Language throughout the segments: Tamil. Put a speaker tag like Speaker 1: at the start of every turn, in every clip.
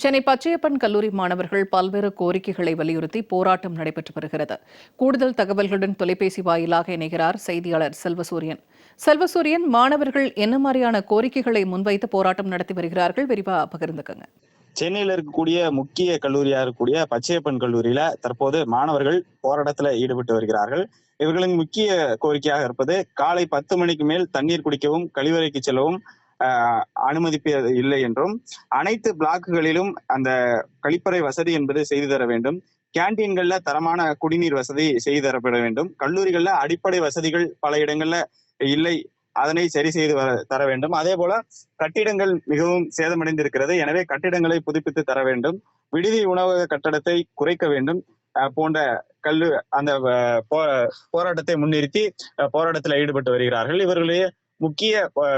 Speaker 1: சென்னை பச்சையப்பன் கல்லூரி மாணவர்கள் பல்வேறு கோரிக்கைகளை வலியுறுத்தி போராட்டம் நடைபெற்று வருகிறது. கூடுதல் தகவல்களுடன் தொலைபேசி வாயிலாக இணைகிறார் செய்தியாளர் செல்வசூரியன். செல்வசூரியன் மாணவர்கள் என்ன மாதிரியான கோரிக்கைகளை முன்வைத்து போராட்டம் நடத்தி வருகிறார்கள்? விரிவா பகிர்ந்துக்கங்க.
Speaker 2: சென்னையில இருக்கக்கூடிய முக்கிய கல்லூரியா இருக்கக்கூடிய பச்சையப்பன் கல்லூரியில தற்போது மாணவர்கள் போராட்டத்துல ஈடுபட்டு வருகிறார்கள். இவர்களின் முக்கிய கோரிக்கையாக இருப்பது காலை பத்து மணிக்கு மேல் தண்ணீர் குடிக்கவும் கழிவறைக்கு செல்லவும் அனுமதிப்பது இல்லை என்றும். அனைத்து பிளாக்குகளிலும் அந்த கழிப்பறை வசதி என்பது செய்து தர வேண்டும். கேன்டீன்கள்ல தரமான குடிநீர் வசதி செய்து தரப்பட வேண்டும். கல்லூரிகள்ல அடிப்படை வசதிகள் பல இடங்கள்ல இல்லை. அதனை சரி செய்து தர வேண்டும். அதே போல கட்டிடங்கள் மிகவும் சேதமடைந்திருக்கிறது. எனவே கட்டிடங்களை புதுப்பித்து தர வேண்டும். விடுதி உணவக கட்டடத்தை குறைக்க வேண்டும். அஹ், போன்ற கல்லு அந்த போ- போராட்டத்தை முன்னிறுத்தி போராட்டத்தில் ஈடுபட்டு வருகிறார்கள். இவர்களுடைய முக்கிய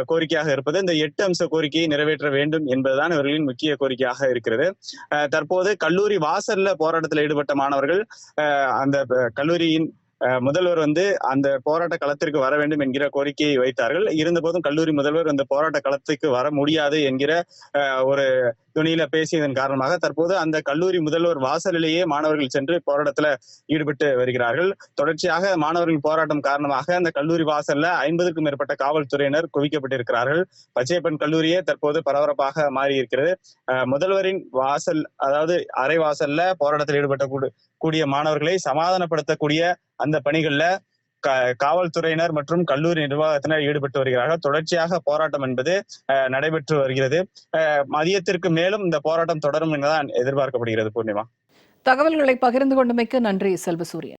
Speaker 2: கோரிக்கையாக இருப்பது இந்த எட்டு அம்ச கோரிக்கையை நிறைவேற்ற வேண்டும் என்பதுதான் இவர்களின் முக்கிய கோரிக்கையாக இருக்கிறது. அஹ், தற்போது கல்லூரி வாசல்ல போராட்டத்தில் ஈடுபட்ட மாணவர்கள் அஹ், அந்த கல்லூரியின் முதல்வர் வந்து அந்த போராட்ட களத்திற்கு வர வேண்டும் என்கிற கோரிக்கையை வைத்தார்கள். இருந்தபோதும் கல்லூரி முதல்வர் அந்த போராட்ட களத்துக்கு வர முடியாது என்கிற அஹ், ஒரு துணியில பேசியதன் காரணமாக தற்போது அந்த கல்லூரி முதல்வர் வாசலிலேயே மாணவர்கள் சென்று போராட்டத்துல ஈடுபட்டு வருகிறார்கள். தொடர்ச்சியாக மாணவர்கள் போராட்டம் காரணமாக அந்த கல்லூரி வாசல்ல ஐம்பதுக்கும் மேற்பட்ட காவல்துறையினர் குவிக்கப்பட்டிருக்கிறார்கள். பச்சையப்பன் கல்லூரியே தற்போது பரபரப்பாக மாறி இருக்கிறது அஹ், முதல்வரின் வாசல் அதாவது அரை வாசல்ல போராட்டத்தில் ஈடுபட்ட கூடிய மாணவர்களை சமாதானப்படுத்தக்கூடிய அந்த பணிகள்ல காவல்துறையினர் மற்றும் கல்லூரி நிர்வாகத்தினர் ஈடுபட்டு வருகிறார்கள். தொடர்ச்சியாக போராட்டம் என்பது அஹ், நடைபெற்று வருகிறது. அஹ், மதியத்திற்கு மேலும் இந்த போராட்டம் தொடரும் என்றுதான் எதிர்பார்க்கப்படுகிறது பூர்ணிமா.
Speaker 1: தகவல்களை பகிர்ந்து கொண்டமைக்கு நன்றி செல்வசூரியன்